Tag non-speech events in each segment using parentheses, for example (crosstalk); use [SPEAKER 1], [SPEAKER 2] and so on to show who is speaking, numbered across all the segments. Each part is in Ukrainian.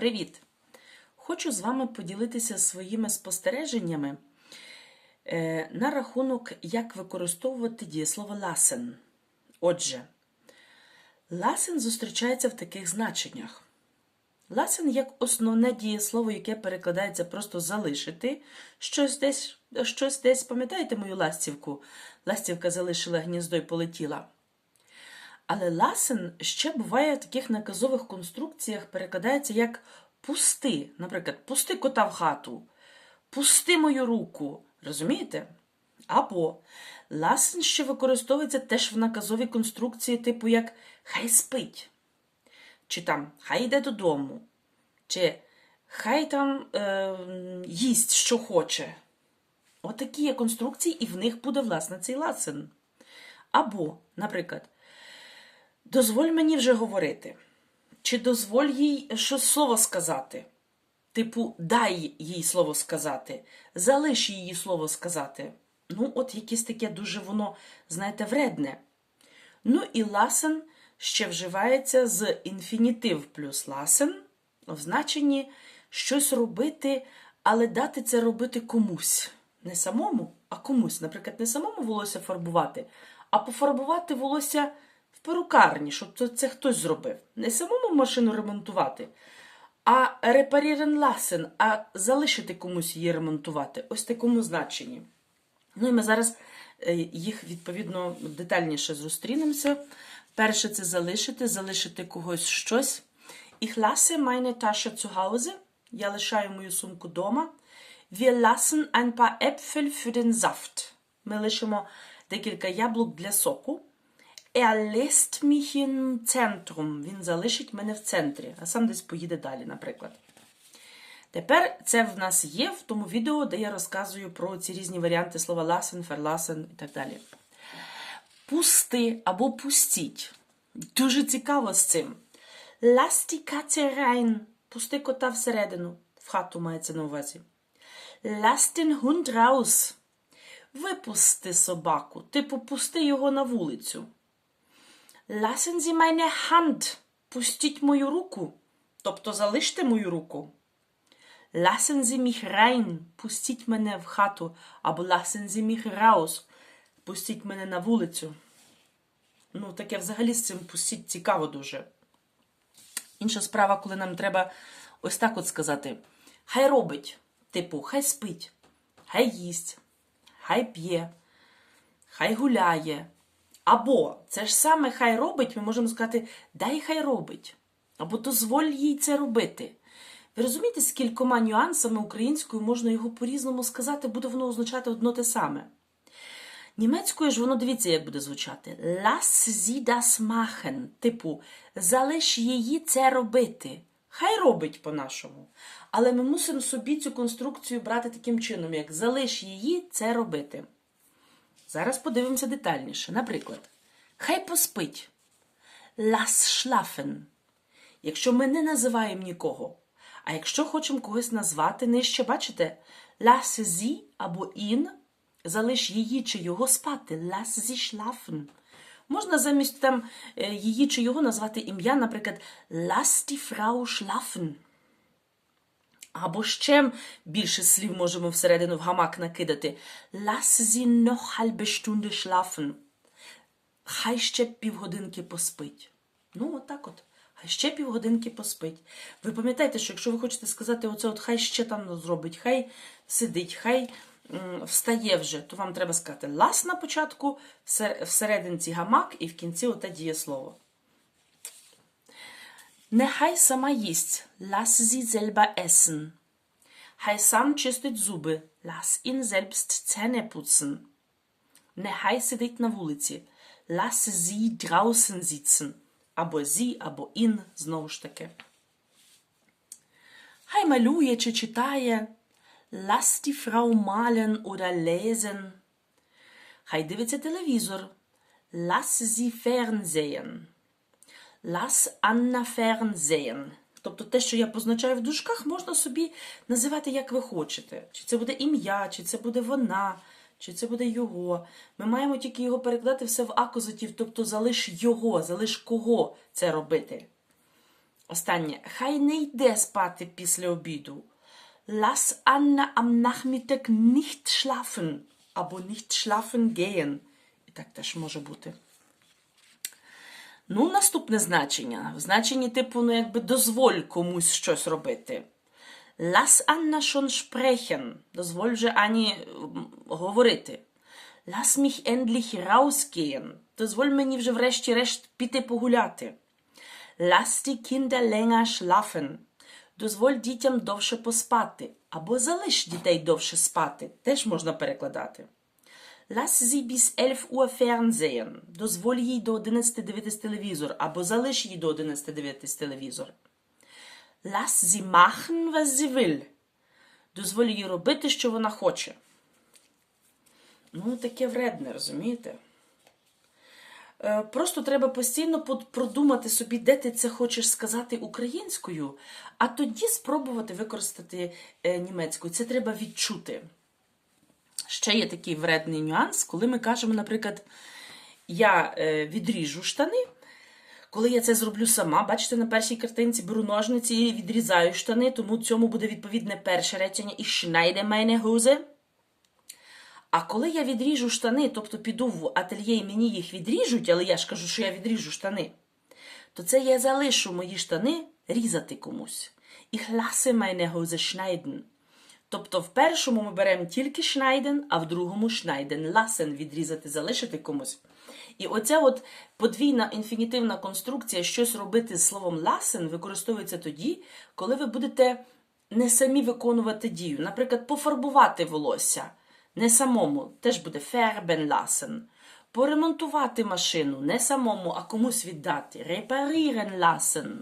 [SPEAKER 1] Привіт! Хочу з вами поділитися своїми спостереженнями е, на рахунок, як використовувати дієслово ласен. Отже, ласен зустрічається в таких значеннях. Ласен як основне дієслово, яке перекладається просто залишити. Щось десь, щось десь, пам'ятаєте мою ластівку? Ластівка залишила гніздо і полетіла. Але ласен ще буває в таких наказових конструкціях перекладається як пусти. Наприклад, пусти кота в хату, пусти мою руку. Розумієте? Або ласен ще використовується теж в наказовій конструкції, типу як хай спить. Чи там хай йде додому, чи хай там е, їсть, що хоче. Отакі є конструкції, і в них буде, власне, цей ласен. Або, наприклад, дозволь мені вже говорити. Чи дозволь їй щось слово сказати? Типу, дай їй слово сказати, залиш її слово сказати. Ну, от якесь таке дуже воно, знаєте, вредне. Ну і ласен ще вживається з інфінітив плюс ласен в значенні щось робити, але дати це робити комусь. Не самому, а комусь. Наприклад, не самому волосся фарбувати, а пофарбувати волосся перукарні, щоб це, хтось зробив. Не самому машину ремонтувати, а репарірен ласен, а залишити комусь її ремонтувати. Ось такому значенні. Ну і ми зараз е, їх відповідно детальніше зустрінемося. Перше це залишити, залишити когось щось. Ich lasse meine Tasche zu Hause. Я лишаю мою сумку вдома. Wir lassen ein paar Äpfel für den Saft. Ми лишимо декілька яблук для соку. Er lässt mich im Zentrum. Він залишить мене в центрі, а сам десь поїде далі, наприклад. Тепер це в нас є в тому відео, де я розказую про ці різні варіанти слова ласен, ферласен і так далі. Пусти або пустіть. Дуже цікаво з цим. Lass die Katze. Пусти кота всередину. В хату мається на увазі. Lass den Hund. Випусти собаку. Типу, пусти його на вулицю. Lassen Sie meine Hand. Пустіть мою руку. Тобто залиште мою руку. Lassen Sie mich rein. Пустіть мене в хату. Або lassen Sie mich raus. Пустіть мене на вулицю. Ну, таке взагалі з цим пустіть цікаво дуже. Інша справа, коли нам треба ось так от сказати: хай робить, типу, хай спить, хай їсть, хай п'є, хай гуляє. Або це ж саме хай робить, ми можемо сказати, дай хай робить, або дозволь їй це робити. Ви розумієте, з кількома нюансами українською можна його по-різному сказати, буде воно означати одно те саме. Німецькою ж воно дивіться, як буде звучати. Lass sie das machen. Типу, залиш її це робити. Хай робить по-нашому. Але ми мусимо собі цю конструкцію брати таким чином, як залиш її це робити. Зараз подивимося детальніше. Наприклад, хай поспить. Lass schlafen. Якщо ми не називаємо нікого, а якщо хочемо когось назвати нижче, бачите, lass sie або ihn – залиш її чи його спати. Lass sie schlafen. Можна замість там е, її чи його назвати ім'я, наприклад, Lass die Frau. Або ще більше слів можемо всередину в гамак накидати. Lass sie noch halbe Stunde schlafen. Хай ще півгодинки поспить. Ну, отак от. Хай ще півгодинки поспить. Ви пам'ятаєте, що якщо ви хочете сказати, оце от хай ще там зробить, хай сидить, хай встає вже, то вам треба сказати лас на початку, всерединці гамак і в кінці оте дієслово. Нехай сама їсть. Lass sie selber essen. Хай сам чистить зуби. Lass ihn selbst Zähne putzen. Нехай сидить на вулиці. Lass sie draußen sitzen. Або sie, або ihn, знову ж таки. Хай малює чи читає. Lass die Frau malen oder lesen. Хай дивиться телевізор. Lass sie fernsehen. Lass Anna fernsehen. Тобто те, що я позначаю в дужках, можна собі називати, як ви хочете. Чи це буде ім'я, чи це буде вона, чи це буде його. Ми маємо тільки його перекладати все в акузатив, тобто залиш його, залиш кого це робити. Останнє. Хай не йде спати після обіду. Lass Anna am Nachmittag nicht schlafen. Або nicht schlafen gehen. І так теж може бути. Ну, наступне значення. В значенні типу, ну, якби дозволь комусь щось робити. Lass Anna schon sprechen. Дозволь же Ані говорити. Lass mich endlich rausgehen. Дозволь мені вже врешті-решт піти погуляти. Lass die Kinder länger schlafen. Дозволь дітям довше поспати. Або залиш дітей довше спати. Теж можна перекладати. Lass sie bis 11 Uhr fernsehen. Дозволь їй до 11 дивитись телевізор. Або залиш їй до 11 дивитись телевізор. Lass sie machen, was sie will. Дозволь їй робити, що вона хоче. Ну, таке вредне, розумієте? Е, Просто треба постійно продумати собі, де ти це хочеш сказати українською, а тоді спробувати використати е, німецькою. Це треба відчути. Ще є такий вредний нюанс, коли ми кажемо, наприклад, я е, відріжу штани. Коли я це зроблю сама, бачите, на першій картинці беру ножниці і відрізаю штани, тому цьому буде відповідне перше речення і schneide meine Hose. А коли я відріжу штани, тобто піду в ательє і мені їх відріжуть, але я ж кажу, що я відріжу штани, то це я залишу мої штани різати комусь. Ich lasse meine Hose schneiden. Тобто в першому ми беремо тільки schneiden, а в другому schneiden lassen відрізати, залишити комусь. І оця от подвійна інфінітивна конструкція щось робити з словом lassen використовується тоді, коли ви будете не самі виконувати дію. Наприклад, пофарбувати волосся. Не самому теж буде färben lassen. Поремонтувати машину не самому, а комусь віддати. Reparieren lassen.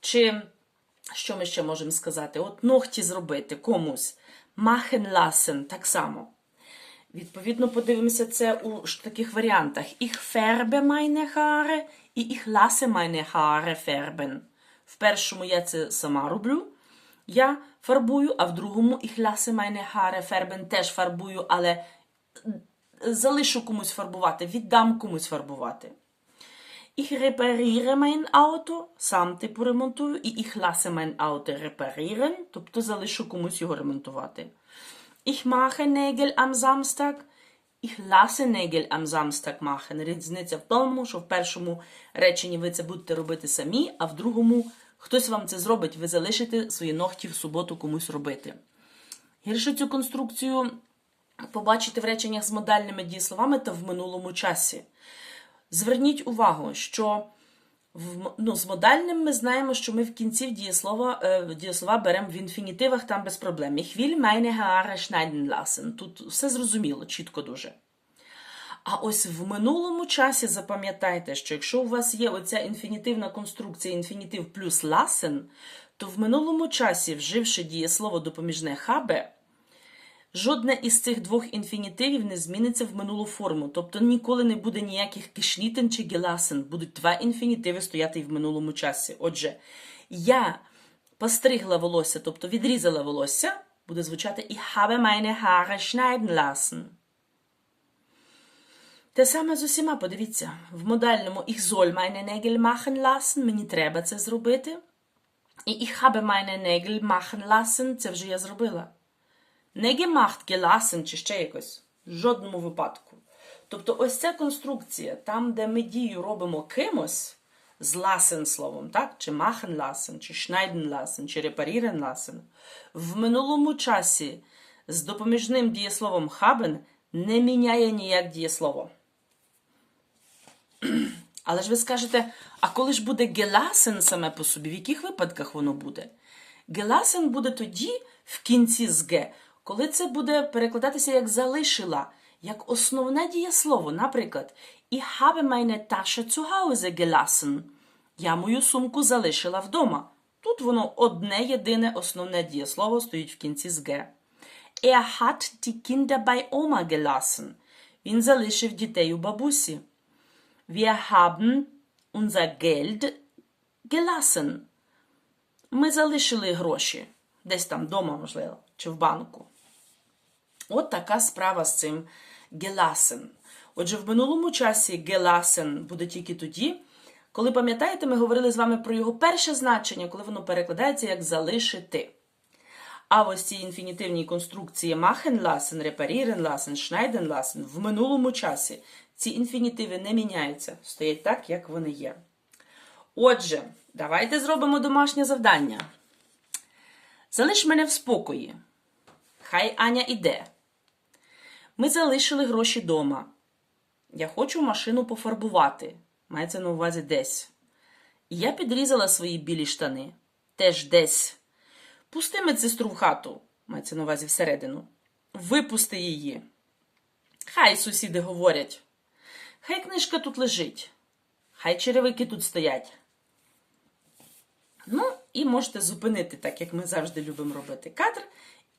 [SPEAKER 1] Чи що ми ще можемо сказати? От ногті зробити комусь. Machen lassen так само. Відповідно, подивимося це у таких варіантах. Ich färbe meine Haare і ich lasse meine Haare färben. В першому я це сама роблю. Я фарбую, а в другому ich lasse meine Haare färben теж фарбую, але залишу комусь фарбувати, віддам комусь фарбувати. Ich repariere mein Auto, сам типу ремонтую, і ich lasse mein Auto reparieren, тобто залишу комусь його ремонтувати. Ich mache Nägel am Samstag, ich lasse Nägel am Samstag machen. Різниця в тому, що в першому реченні ви це будете робити самі, а в другому хтось вам це зробить, ви залишите свої ногті в суботу комусь робити. Гірше цю конструкцію побачите в реченнях з модальними дієсловами та в минулому часі. Зверніть увагу, що в, ну, з модальним ми знаємо, що ми в кінці дієслова, е, дієслова беремо в інфінітивах там без проблем. Ich will meine Haare schneiden lassen. Тут все зрозуміло, чітко дуже. А ось в минулому часі запам'ятайте, що якщо у вас є оця інфінітивна конструкція інфінітив плюс lassen, то в минулому часі, вживши дієслово допоміжне habe, Жодне із цих двох інфінітивів не зміниться в минулу форму, тобто ніколи не буде ніяких кишнітен чи геласен. Будуть два інфінітиви стояти і в минулому часі. Отже, я постригла волосся, тобто відрізала волосся, буде звучати Ich habe meine Haare schneiden lassen. Те саме з усіма, подивіться, в модальному Ich soll meine Nägel machen lassen, мені треба це зробити. І Ich habe meine Nägel machen lassen, це вже я зробила. Не gemacht, gelassen чи ще якось. В жодному випадку. Тобто, ось ця конструкція, там, де ми дію робимо кимось з lassen словом, так? чи machen lassen, чи schneiden lassen, чи reparieren lassen, в минулому часі з допоміжним дієсловом haben не міняє ніяк дієслово. (clears throat) Але ж ви скажете, а коли ж буде gelassen саме по собі, в яких випадках воно буде? Gelassen буде тоді в кінці з г, коли це буде перекладатися як залишила, як основне дієслово. Наприклад, Ich habe meine Tasche zu Hause gelassen. Я мою сумку залишила вдома. Тут воно одне єдине основне дієслово стоїть в кінці з г. Er hat die Kinder bei Oma gelassen. Він залишив дітей у бабусі. Wir haben unser Geld gelassen. Ми залишили гроші. Десь там вдома, можливо, чи в банку. От така справа з цим gelassen. Отже, в минулому часі gelassen буде тільки тоді, Коли пам'ятаєте, ми говорили з вами про його перше значення, коли воно перекладається як залишити. А ось ці інфінітивні конструкції reparieren lassen, schneiden в минулому часі ці інфінітиви не міняються, стоять так, як вони є. Отже, давайте зробимо домашнє завдання. Залиш мене в спокої. Хай Аня іде. Ми залишили гроші дома. Я хочу машину пофарбувати. Мається на увазі десь. І я підрізала свої білі штани. Теж десь. Пусти медсестру в хату, мається на увазі всередину. Випусти її. Хай сусіди говорять. Хай книжка тут лежить. Хай черевики тут стоять. Ну, і можете зупинити, так як ми завжди любимо робити кадр,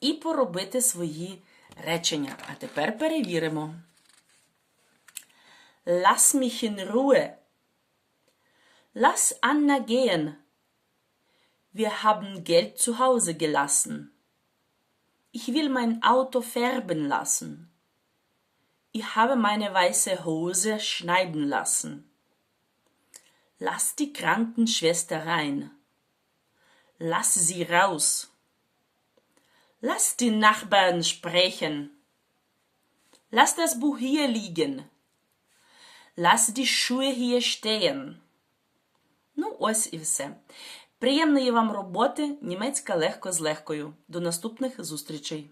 [SPEAKER 1] і поробити свої речення. А тепер перевіримо. Lass mich in Ruhe. Lass Anna gehen. Wir haben Geld zu Hause gelassen. Ich will mein Auto färben lassen. Ich habe meine weiße Hose schneiden lassen. Lass die Krankenschwester rein. Lass sie raus. Lass die Nachbarn sprechen. Lass das Buch hier liegen. Lass die Schuhe hier stehen. Ну, ось і все. Приємної вам роботи, німецька легко з легкою. До наступних зустрічей!